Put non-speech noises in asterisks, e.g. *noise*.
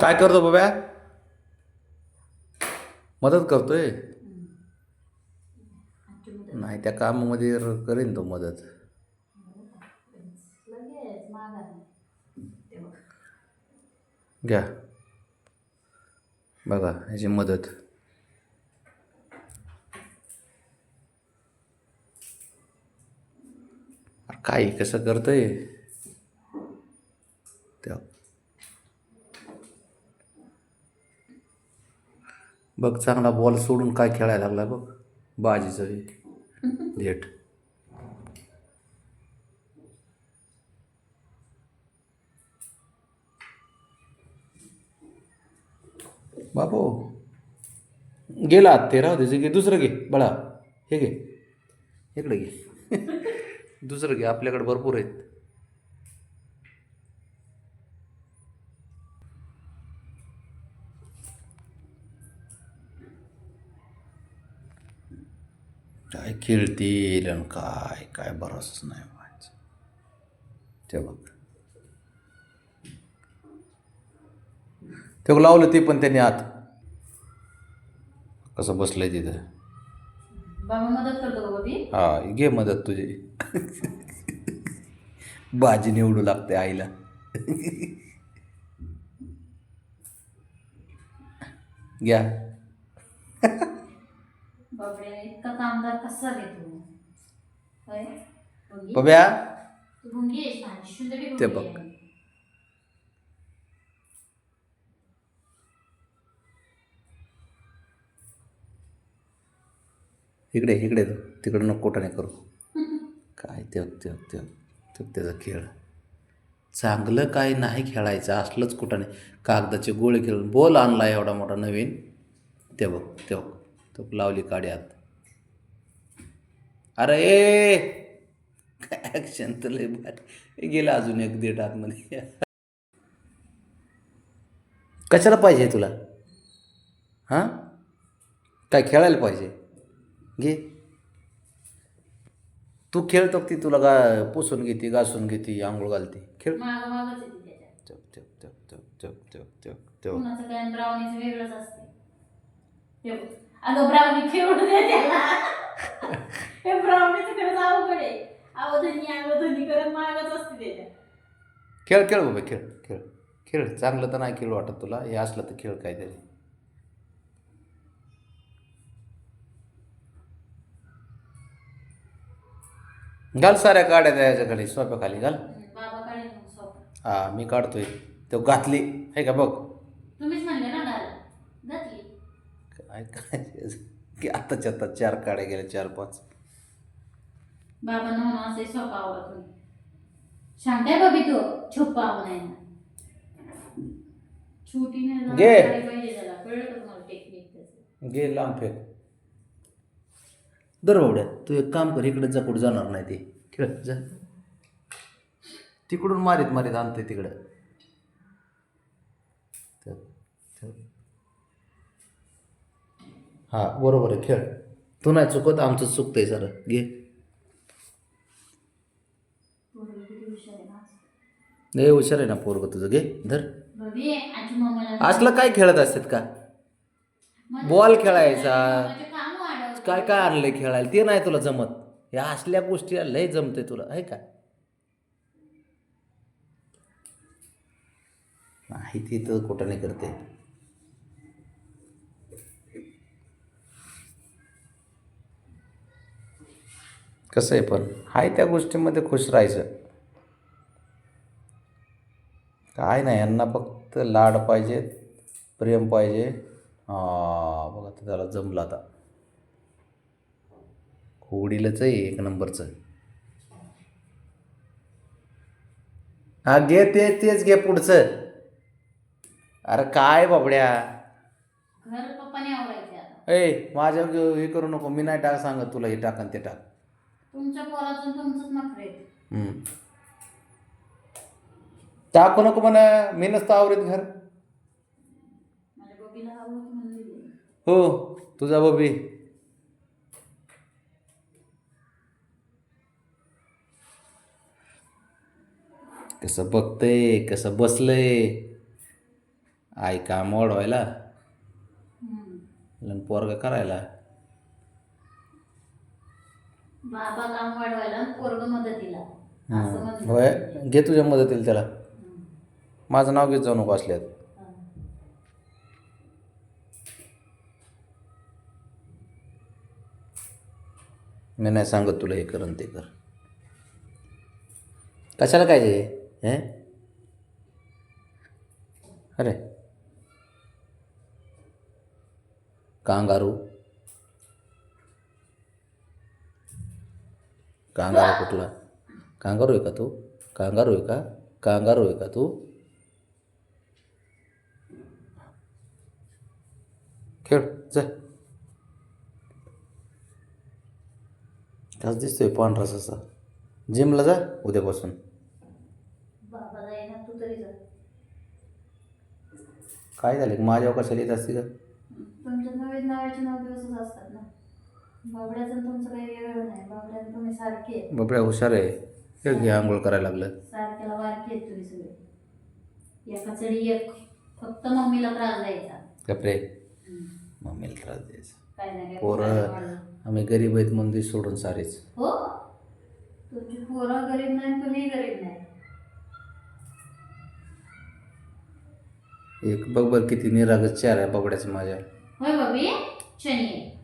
काय करतो बाब्या? मदत करतोय? नाही त्या कामामध्ये करेन तो मदत. घ्या. बघा ह्याची मदत. काय कसं करतंय? त्या बघ चांगला बॉल सोडून काय खेळायला लागला बघ. बाजीचं धेट बापू. गेला ते राहू घे दुसरं घे बळा. हे घे. इकडे घे. *laughs* दुसरं घे आपल्याकडे भरपूर आहेत. काय खेळतील आणि काय काय बरंच नाही व्हायचं. ते बघ. ते लावलं ते पण त्यांनी आत. कसं बसलंय तिथं. हा घे मदत तुझी. भाजी निवडू लागते आईला. घ्या. बाबड्या इतका कामदार कसा होय? बब्या? तू भुंगी आहेस माझी सुंदरी ते भुंगी बघ. आहे. इकडे इकडे तिकडं नको कोटाने करू. काय ते ते ते ते त्याचा खेळ. चांगलं काय नाही खेळायचं असलंच कुठाने कागदाचे गोळे खेळून बॉल आणला एवढा मोठा नवीन. ते बघ ते बघ. तो लावली काडी आत अरे ए! ॲक्शन तर लय भारी. गेला अजून एक दीड आतमध्ये. कशाला पाहिजे तुला? हां? काय खेळायला पाहिजे? घे. तू खेळतो ती तुला गा पुसून घेते घासून घेते आंघोळ घालते. खेळ. चप चप चप चप चप चप चप चप. काय. अगं ब्राउनी खेळून दे त्याला. हे ब्राउनीचं खरंच अवघड आहे. अवधनी अवधनी करत मागच असते त्याच्या. खेळ खेळ बाबा खेळ खेळ. खेळ चांगलं तर नाही खेळ वाटत तुला. हे असलं तर खेळ काहीतरी घाल साऱ्या काड्या खाली सोप्या खाली घाल. बाबा काढे मग सोप. हा मी काढतोय. तो घातली. आहे का बघ तुम्हीच म्हणले ना घाल घातली काय काय की आत्ताच्या आता चार काड्या गेल्या चार पाच. बाबा असे सोपा आवडत नाही सांगताय बाबी तू. छोटी नाही घे. झाली पाहिजे त्याला. कळलं का तुम्हाला टेक्निक त्याचं? गे लांब फेक. दर बावड्या तू एक काम कर इकडे जा कुठं जाणार नाही ते. खेळ जा. तिकडून मारीत मारीत आणते तिकडं. हा बरोबर आहे खेळ. तू नाही चुकत आमचं चुकतंय सर घे. किती हुशार आहे ना पोरग तुझं. घे धर. असलं काय खेळत असतात का? बॉल खेळायचा. काय काय आणलंय खेळायला? ते नाही तुला जमत. या असल्या गोष्टी लय जमते तुला आहे का? नाही ती तर कुठं नाही करते. कसं आहे पण? हाय त्या गोष्टीमध्ये खुश राहायचं. काय नाही यांना फक्त लाड पाहिजेत प्रेम पाहिजे. हा बघा आता त्याला जमलं आता. होडीलच आहे एक नंबरचं. हा घे ते तेच घे पुढचं. अरे काय बाबड्या? ए माझ्या हे करू नको मी नाही टाक सांगत तुला हे टाक आणि ते टाक. तुमच्या पोराचं तुमचंच नखरे आहेत. हम्म. टाकू नको म्हणा मी नसतं आवरीत घर माझ्या बबीला हो तुझा बबी कसं बघतंय कसं बसलंय आई काम वाढवायला हम्म. आणि पोरगा करायला बाबा काम वाढवायला पोरग मदतीला. असं. होय. घे तुझ्या मदतीला त्याला. माझं नाव घेत जाऊ नको असल्यात. हा. मी नाही सांगत तुला हे कर आणि ते कर. कशाला काय हे? अरे. कांगारू. कांगारू कुठला कांगारू आहे का तू? कांगारू आहे का? कांगारू आहे का तू? खेळ जा। काच दिसतोय पांढरा ससा। जिमला जा उद्यापासून. बाबा जाईना तू तरी जा. काय झालं? माझ्यावर कशाला येत असते का तुमच्या नवीन नावाचे नऊ दिवसच असतात ना बाबड्याचं आणि तुमचं काही वेगळं नाही. बाबड्याचं तुम्ही सारखे आहेत. बाबड्या हुशार आहे. हे घे आंघोळ करायला लागलं. सारख्याला वारखे आहेत तुम्ही सगळे. एका चढी एक. फक्त मम्मीला त्रास द्यायचा. कपरे हम्म. मम्मीला त्रास द्यायचा. काय नाही काय पोरं पोरांचं वाढलं. आम्ही गरीब आहेत म्हणून ती सोडून सारेच. हो? तुमची पोरं गरीब नाही तुम्ही गरीब नाही. एक बघ बघ किती निरागस चार आहे बाबड्याचं माझ्या. होय बाबी? शनी. आहे